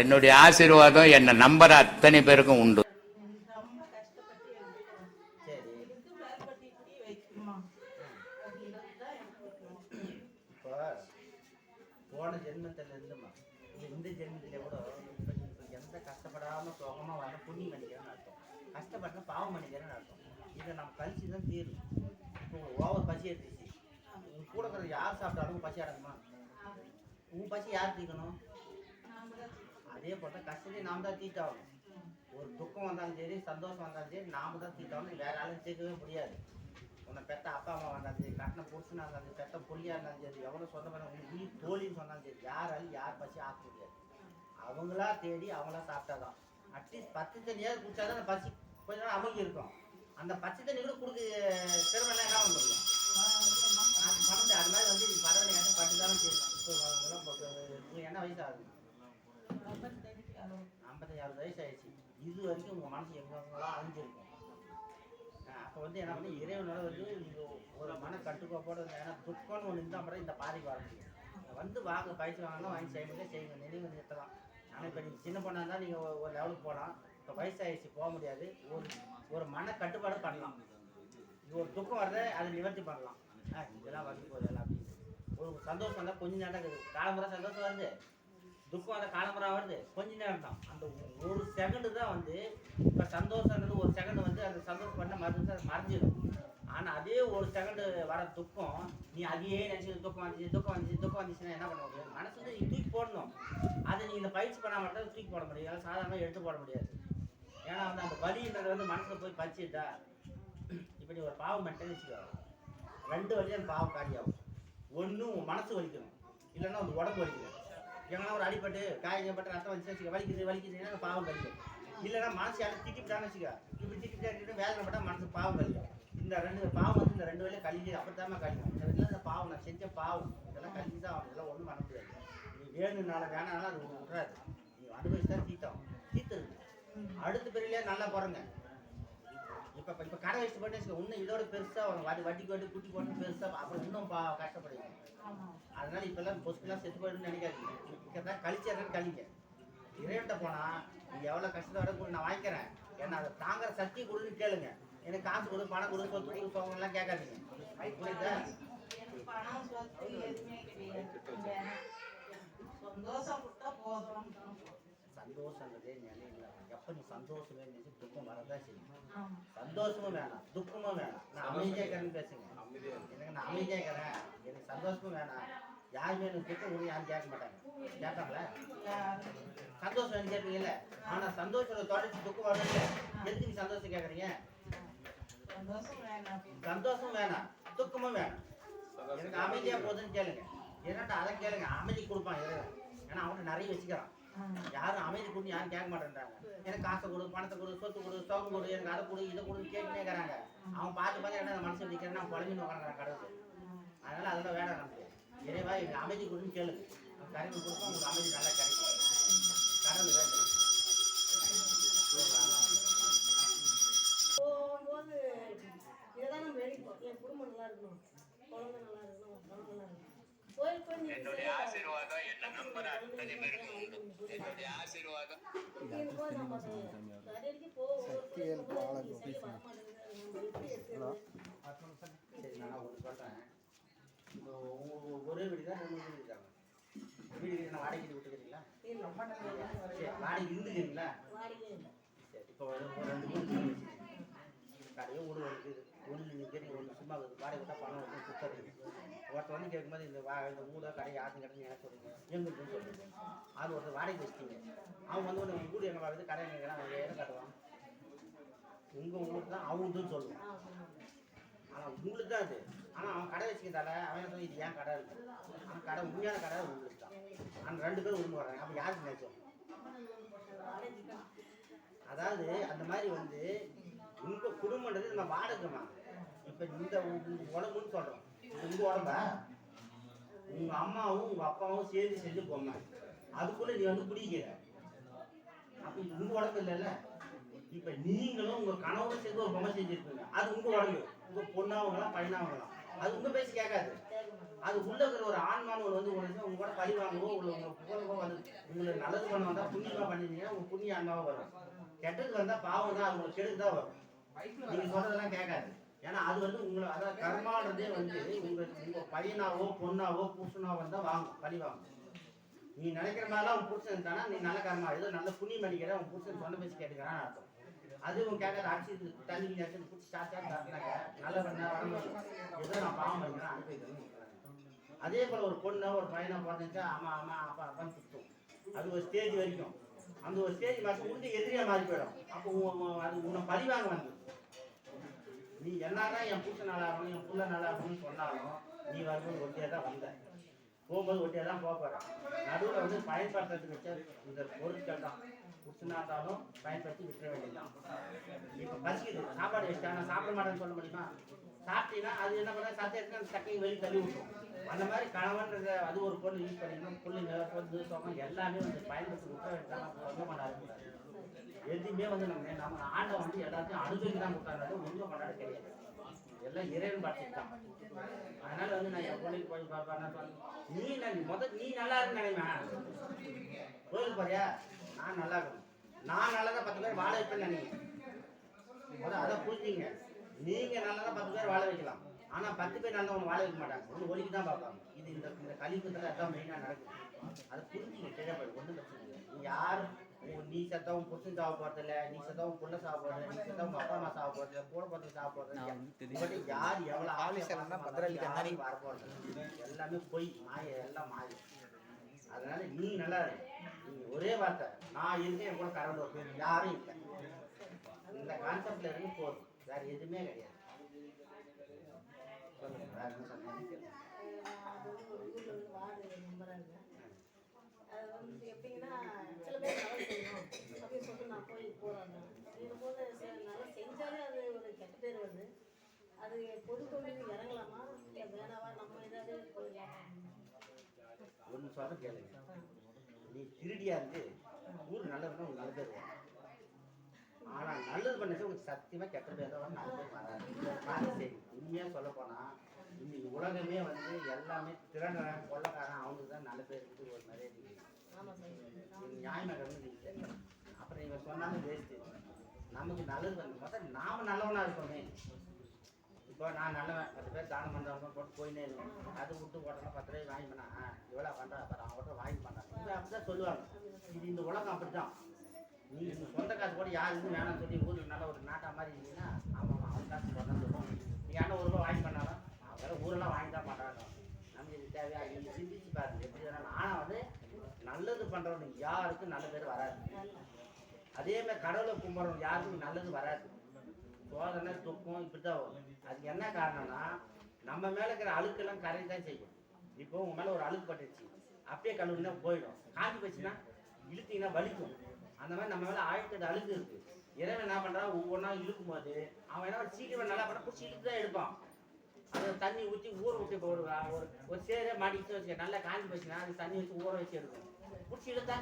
என்னுடைய ஆசீர்வாதம் என்னை நம்புற அத்தனை பேருக்கும் உண்டு. சரி இப்போ போன ஜென்மத்தில் இருந்துமா இந்த இந்த ஜென்மத்திலே கூட இப்போ எந்த கஷ்டப்படாமல் சோகமாக வர புண்ணியம் பண்ணிக்கிறேன்னு அர்த்தம் கஷ்டப்பட்டா பாவம் பண்ணிக்கிறேன்னு அர்த்தம் இதை நம்ம கழிச்சு தான் தீரும். இப்போ ஓவர் பசி எடுத்துச்சு உன் கூட யார் சாப்பிட்டாலும் உன் பசி அடங்குமா? உன் பசி யார் தீக்கணும்? அதே போல் தான் கஷ்டத்தையும் நாம் தான் தீட்டாகணும். ஒரு துக்கம் வந்தாலும் சரி சந்தோஷம் வந்தாலும் சரி நாம தான் தீட்டாகணும். வேற ஆளும் தீர்க்கவே முடியாது. உன்னை பெத்த அப்பா அம்மா வந்தாலும் சரி கட்டின புருஷனாக இருந்தாலும் சரி பெத்த புள்ளியாக இருந்தாலும் சரி எவ்வளோ சொந்தமான முடியும் நீ தோழின்னு சொன்னாலும் சரி யாராலும் யார் பசி ஆக்க முடியாது. அவங்களா தேடி அவங்களா சாப்பிட்டாதான் அட்லீஸ்ட் பத்து தண்ணியாவது குடிச்சாதான் அந்த பசி. கொஞ்ச நேரம் அமுங்கி இருக்கும். அந்த பச்சை தண்ணி கூட கொடுக்க திறமை என்ன வந்துடும் அது பண்ண அது மாதிரி வந்து பறவை பரவாயில்ல பட்டு தானே செய்யணும் இப்போ என்ன வயசு ஆகுது ஐம்பத்தி ஆறு வயசு ஆயிடுச்சு. இது வரைக்கும் உங்கள் மனசு எங்கெங்கெல்லாம் அழிஞ்சிருக்கும் அப்போ வந்து என்ன பண்ணி இறைவனோட வந்து ஒரு மன கட்டுக்கோப்போடு இருந்தா, ஏன்னா துக்கம்னு ஒன்று இருந்தால் மட்டும் இந்த பாதைக்கு வர முடியும். வந்து வாங்க பயிற்சி வாங்கினா வாங்கி செய்ய முடியாது செய்யுங்க நினைவு நிறுத்தலாம். ஆனால் இப்போ நீங்கள் சின்ன பொண்ணாக இருந்தால் நீங்கள் ஒரு லெவலுக்கு போகலாம். இப்போ வயசாகிடுச்சு போக முடியாது. ஒரு ஒரு மன கட்டுப்பாடு பண்ணலாம். இது ஒரு துக்கம் வர்றத அதை நிவர்த்தி பண்ணலாம். ஆ இதெல்லாம் வந்து போதெல்லாம் அப்படின்னு ஒரு சந்தோஷம் இருந்தால் கொஞ்ச நேரம் இருக்குது காலம்புற சந்தோஷம் வருது. துக்கம் அந்த காலம்புறா வருது. கொஞ்ச நேரம் தான் அந்த ஒரு செகண்டு தான் வந்து இப்போ சந்தோஷங்கிறது ஒரு செகண்ட் வந்து அந்த சந்தோஷம் பண்ண மருந்து அது மறைஞ்சிடும் ஆனால் அதே ஒரு செகண்டு வர துக்கம் நீ அதையே நினச்சி துக்கம் வந்துச்சு துக்கம் வந்துச்சு துக்கம் வந்துச்சுன்னா என்ன பண்ண முடியும் மனசு வந்து தூக்கி போடணும். அதை நீ இந்த பயிற்சி பண்ணால் மட்டும் தூக்கி போட முடியாது. சாதாரணமாக எடுத்து போட முடியாது. ஏன்னா வந்து அந்த வலின்றது வந்து மனசில் போய் பறிச்சுட்டா இப்போ நீ ஒரு பாவம் பண்ணிட்டேன்னு வச்சுக்கோ. ரெண்டு வழியும் அந்த பாவம் காலியாகும். ஒன்று உன் மனசு வலிக்கணும் இல்லைன்னா அந்த உடம்பு வலிக்கணும் எங்கன்னா ஒரு அடிபட்டு காயப்பட்டு ரத்தம் வந்துச்சு வலிக்குது வலிக்குதுன்னா பாவம் கழிக்கும். இல்லைன்னா மனசு யாரும் திட்டிவிட்டான்னு வச்சுக்க. இப்படி திட்டிட்டு வேதனை பட்டா மனசு பாவம் கழிக்கும். இந்த ரெண்டு பாவம் வந்து இந்த ரெண்டு வழியும் கழிஞ்சு அப்படித்தாம கழிக்கும். இந்த இதெல்லாம் இந்த பாவம் நான் செஞ்ச பாவம் இதெல்லாம் கழிஞ்சு தான் ஆகணும். இதெல்லாம் ஒன்றும் பண்ண முடியாது. நீ வேணும்னால வேணாலும் அது விட்றாது நீ அனுபவிச்சு தான் தீத்தம் தீத்துருக்கு அடுத்த பிறகுலேயே நல்லா பிறங்க. இப்போ கடை வச்சு போட்டு இன்னும் இதோட பெருசாக வரும் வட்டி வட்டிக்கு வட்டி குட்டி போட்டு பெருசாக அப்புறம் இன்னும் பா கஷ்டப்படுவீங்க அதனால இப்பெல்லாம் பொசுக்கெல்லாம் செத்து போயிடுன்னு நினைக்காதீங்க. இப்போ கழிச்சதான் கழிங்க. இறைவன்ட்ட போனா நீங்க எவ்வளவு கஷ்டத்தை வர கூட நான் வாங்கிக்கிறேன். ஏன்னா அதை தாங்குற சக்தி கொடுன்னு கேளுங்க. எனக்கு காசு கொடு பணம் கொடு சொத்து கொடு எல்லாம் கேட்காதீங்க. புரியுதா? எனக்கு பணம் சொத்து எதுவுமே கிடையாது. வேணாம். சந்தோஷம் கொடுத்தா போதும். சந்தோஷங்கிறதே நிலையில எப்போ நீ சந்தோஷமே நினைச்சு துக்கம் வரதான் செய்யும் சந்தோஷமும் வேணாம் துக்கமும் வேணாம் நான் அமைதியாக இருக்கிறேன்னு பேசுங்க எனக்கு நான் அமைதியாக இருக்கிறேன் எனக்கு சந்தோஷமும் வேணாம் யாருமே எனக்கு துக்கம் கூட யாரும் கேட்க மாட்டாங்க கேட்பாங்களா சந்தோஷம் வேணும் கேட்பீங்கல்ல ஆனா சந்தோஷத்தை தொடர்ச்சி துக்கம் வரல எதுக்கு நீ சந்தோஷம் கேட்குறீங்க சந்தோஷம் வேணாம் துக்கமும் வேணாம் எனக்கு அமைதியா போகுதுன்னு கேளுங்க என்னட்டா அதை கேளுங்க அமைதி கொடுப்பான் இறைவன் ஏன்னா அவன்கிட்ட நிறைய வச்சுக்கிறான். யாரும் அமைதி கொடுன்னு யாரும் கேட்க மாட்டேன்றாங்க. எனக்கு காசை கொடு பணத்தை கொடு சொத்து கொடு சோகம் கொடு எனக்கு அதை கொடு இதை கொடுன்னு கேட்டுனே இருக்கிறாங்க. அவன் பார்த்து பார்த்து என்ன மனசு நிற்கிறேன் நான் குழந்தைன்னு உட்காந்துறான் கடவுள். அதனால அதெல்லாம் வேணாம் நமக்கு. இறைவா எனக்கு அமைதி கொடுன்னு கேளுங்க. கருவி கொடுப்பா உங்களுக்கு அமைதி நல்லா கிடைக்கும். சக்தியல் சரி நான் ஒன்று சொல்கிறேன் ஒரே வீடு தான் மூணு வீடு இருக்காங்க. வீடு நான் வாடகைக்கு விட்டுக்கிறீங்களா? சரி வாடகை இருந்துக்கிறீங்களா? சரி இப்போ ஒரு ஒரு ரெண்டு வீடு கடையும் இருக்குது. ஒன்று நீங்கள் ஒன்று சும்மா வாடகை விட்டால் பணம் வந்து சுத்தறீங்க ஒருத்தர் வந்து கேட்கும்போது இந்த வா இந்த வீடு கடை யாரும் கிடக்கு எனக்கு சொல்லுங்க எங்களுக்கு சொல்லுங்க அது ஒருத்தர் வாடகை வச்சுட்டீங்க. அவன் வந்து உங்க வீடு எங்கே வாங்குது கடை எங்கே அவங்க இடம் கட்டுவான்? உங்கள் ஊர் தான் அவங்களும் சொல்லுவான். ஆனால் உங்களுக்கு தான் அது. ஆனால் அவன் கடை வச்சுக்கிறதால அவன் சொல்லி இது ஏன் கடை இருக்கு? அவன் கடை உண்மையான கடை உங்களுக்கு தான். அந்த ரெண்டு பேரும் உண்மை வர்றாங்க அப்போ யாருக்கு நினைச்சோம் அதாவது அந்த மாதிரி வந்து உங்கள் குடும்பன்றது நம்ம வாடகைமா இப்போ இந்த உடம்புன்னு சொல்கிறோம் உங்க உடம்ப? உங்க அம்மாவும் உங்க அப்பாவும் சேர்ந்து செஞ்சு பொம்மை. அதுக்குள்ள நீ வந்து பிடிக்கிற அப்ப உங்க உடம்பு இல்லைல்ல? இப்ப நீங்களும் உங்க கணவரும் சேர்ந்து ஒரு பொம்மை செஞ்சிருப்பீங்க அது உங்க உடம்பு. உங்க பொண்ணாவங்களாம் பையனாவங்களாம். அது உங்க பேசி கேட்காது. அது உள்ள இருக்கிற ஒரு ஆன்மான்னு ஒன்று வந்து உங்களுக்கு உங்க கூட பழி வாங்கவோ உங்களை உங்க புகழவோ வந்து உங்களுக்கு நல்லது பண்ண வந்தா புண்ணியமா பண்ணிருந்தீங்கன்னா உங்க புண்ணிய அண்ணாவும் வரும். கெட்டது வந்தால் பாவம் தான் அது உங்களுக்கு கெடுது தான் வரும். நீங்க சொல்றதெல்லாம் கேட்காது. ஏன்னா அது வந்து உங்களை அதாவது கர்மான்றதே வந்து உங்க உங்க பையனாவோ பொண்ணாவோ புருஷனாவோ வந்தால் வாங்கும் பழி வாங்கும் நீ நினைக்கிற மாதிரிலாம் உன் புருஷன் இருக்கானா நீ நல்ல கர்மா ஏதோ நல்ல புண்ணியம் பண்ணிக்கிற உன் புருஷன் சொன்ன பேச்சு கேட்டுக்கிறான்னு அர்த்தம். அது உன் கேட்காத அடிச்சு தண்ணி அடிச்சு பிடிச்சி சாச்சா தரனாங்க நல்ல பண்ண ஏதோ நான் பாவம் பண்ணிக்கிறேன் அனுப்பி வைக்கணும்னு சொல்றாங்க. அதே போல ஒரு பொண்ணோ ஒரு பையனோ பிறந்துச்சா ஆமா ஆமா அப்பா அப்பான்னு சுத்தும். அது ஒரு ஸ்டேஜ் வரைக்கும். அந்த ஒரு ஸ்டேஜ் மாசம் முடிஞ்சு எதிரியா மாறி போயிடும். அப்போ அது உன்னை பழிவாங்க வந்து. நீ என்னதான் என் பூச நல்லா இருக்கணும் என் புள்ள நல்லா இருக்கணும்னு சொன்னாலும் நீ வரும்போது ஒட்டியா தான் வந்த. போகும்போது ஒட்டியா தான் போக போற. நடுவில் வந்து பயன்படுத்துறதுக்கு வச்ச இந்த பொருட்கள் தான். புருஷனா பயன்படுத்தி விட்டுற வேண்டியதுதான். இப்போ பசிக்குது. சாப்பாடு வச்சா நான் சாப்பிட மாட்டேன்னு சொல்ல முடியுமா? சாப்பிட்டீங்கன்னா அது என்ன பண்ண சத்தை எடுத்து அந்த சக்கையை வெளியே தள்ளி விட்டுரும். அந்த மாதிரி கணவன்றத அது ஒரு பொருள் யூஸ் பண்ணிக்கணும். பிள்ளைங்க பொருள் சோகம் எல்லாமே வந்து பயன்படுத்தி விட்டுற வேண்டியதான் சொந்தம் கொண்டாடக்கூடாது எதுவுமே வந்து நம்ம நம்ம ஆண்டை வந்து எல்லாத்தையும் அனுபவிக்க தான் கொடுத்தாங்க ஒன்றும் கொண்டாட கிடையாது. எல்லாம் இறைவன் பார்த்துட்டு தான் அதனால வந்து நான் என் கோயிலுக்கு போய் பார்ப்பேன். நீ நான் முதல் நீ நல்லா இருக்கு நினைவேன் கோயிலுக்கு போறியா நான் நல்லா இருக்கணும். நான் நல்லா தான் பத்து பேர் வாழ வைப்பேன்னு நினைக்கிறேன் முதல் அதை புரிஞ்சுங்க. நீங்க தான் பத்து பேர் வாழ வைக்கலாம். ஆனா பத்து பேர் நல்லவங்க வாழ வைக்க மாட்டாங்க. ஒன்று ஒலிக்கு தான் பார்ப்பாங்க. இது இந்த இந்த கலிபத்தில் அதான் மெயினாக நடக்குது. அதை புரிஞ்சுங்க கிடையாது ஒன்றும் பிரச்சனை இல்லை நீ யார்? நீ செத்தவன் புருஷன் சாவ போறதில்ல நீ செத்தவன் புள்ள சாவ போறது நீ செத்தவன் அப்பா அம்மா போறது கூட போறது உங்கள்கிட்ட யார் எவ்வளவு ஆசை பத்திரலி கண்ணாடி வர போறது எல்லாமே பொய். மாய எல்லாம் மாய. அதனால நீ நல்லா நீ ஒரே வார்த்தை. நான் இருக்கேன் என் கூட கடவுள் யாரும் இல்லை. இந்த கான்செப்ட்ல இருந்து போதும். வேற எதுவுமே கிடையாது சொல்லுங்க வேற என்ன சொன்னீங்க அது வந்து ஒரு ஊரில் வந்து வார்டு மெம்பரா இருந்தேன் அது வந்து எப்படின்னா சில பேர் நல்லா செய்யணும் அப்படின்னு சொல்லிட்டு நான் போய் போறாங்க இருக்கும்போது சில நல்லா செஞ்சாலே அது ஒரு கெட்ட பேர் வருது அது பொது தொழில் இறங்கலாமா இல்லை வேணாவா நம்ம ஏதாவது போயிடலாமா ஒன்று சொல்ல கேளுங்க. நீ திருடியா இருந்து ஊர் நல்லதுன்னா உனக்கு நல்லது நல்லது பண்ணது உனக்கு சத்தியமா கெட்ட பேர் தான் வரும், நல்ல பேர் வராது அது சரி உண்மையா சொல்ல போனா இன்னைக்கு உலகமே வந்து எல்லாமே திறனவன் கொள்ளக்காரன் அவனுக்கு தான் நல்ல பேர் இருக்குது ஒரு மரியாதை இருக்குது. ஆமாம் சார். இது நியாயமா கவனிங்க அப்புறம் நீங்க சொன்னாலும் வேஸ்ட்டு நமக்கு நல்லது வந்து பார்த்தா நாம நல்லவனா இருக்கோமே. இப்போ நான் நல்லவன். பத்து பேர் தானம் பண்ணுறவங்க போட்டு போயினே இருக்கேன் அது விட்டு போட்டோம்னா பத்து ரூபாய் வாங்கி பண்ணா இவ்வளோ பண்ணுறா பாரு அவங்கள்ட்ட வாங்கி பண்ணான் இப்போ அப்படிதான் சொல்லுவாங்க. இது இந்த உலகம் அப்படிதான் நீ இந்த சொந்த காசு கூட யாருக்கும் வேணாம்னு சொல்லி ஊருக்கு நல்ல ஒரு நாட்டா மாதிரி இருந்தீங்கன்னா ஆமாம் அவன் காசு போதான் சொல்லுவோம் நீ யாரும் ஒரு ரூபா வாங்கி பண்ணாலும் அவன் ஊரெல்லாம் வாங்கி தான் மாட்டாங்க நமக்கு இது தேவையா நீங்கள் சிந்திச்சு பாருங்க. எப்படி வேணாலும். ஆனால் வந்து நல்லது பண்ணுறவனுக்கு யாருக்கும் நல்ல பேர் வராது. அதே மாதிரி கடவுளை கும்பிட்றவங்க யாருக்கும் நல்லது வராது. சோதனை துக்கம் இப்படி தான் வரும். அதுக்கு என்ன காரணம்னா நம்ம மேலே இருக்கிற அழுக்கெல்லாம் கரை தான் செய்யும். இப்போ உங்கள் மேலே ஒரு அழுக்கு பட்டுச்சு அப்படியே கழுவுனா போயிடும். காஞ்சி போச்சுன்னா இழுத்தீங்கன்னா வலிக்கும். அந்த மாதிரி நம்ம மேல ஆழ்த்தது அழுக்கு இருக்கு. இறைவன் என்ன பண்றான் ஒவ்வொன்றா இழுக்கும் போது அவன் என்ன சீக்கிரம் நல்லா பண்ண பிடிச்சி இழுத்து தான் எடுப்பான் அதை தண்ணி ஊற்றி ஊற விட்டு போடுவான் ஒரு ஒரு சேரே மாட்டிக்கிட்டு வச்சுக்க நல்லா காஞ்சி போச்சுன்னா அது தண்ணி வச்சு ஊற வச்சு எடுக்கும். பிடிச்சி இழுத்தா?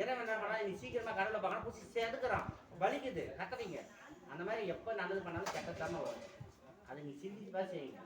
இறைவன் என்ன பண்ணா நீ சீக்கிரமா கடலில் பார்க்கணும். பிடிச்சி செதுக்குறான் வலிக்குது. கத்துறீங்க அந்த மாதிரி எப்போ நல்லது பண்ணாலும் கெட்டத்தாம வரும். அதை நீ சிந்திச்சு பார்த்து செய்யுங்க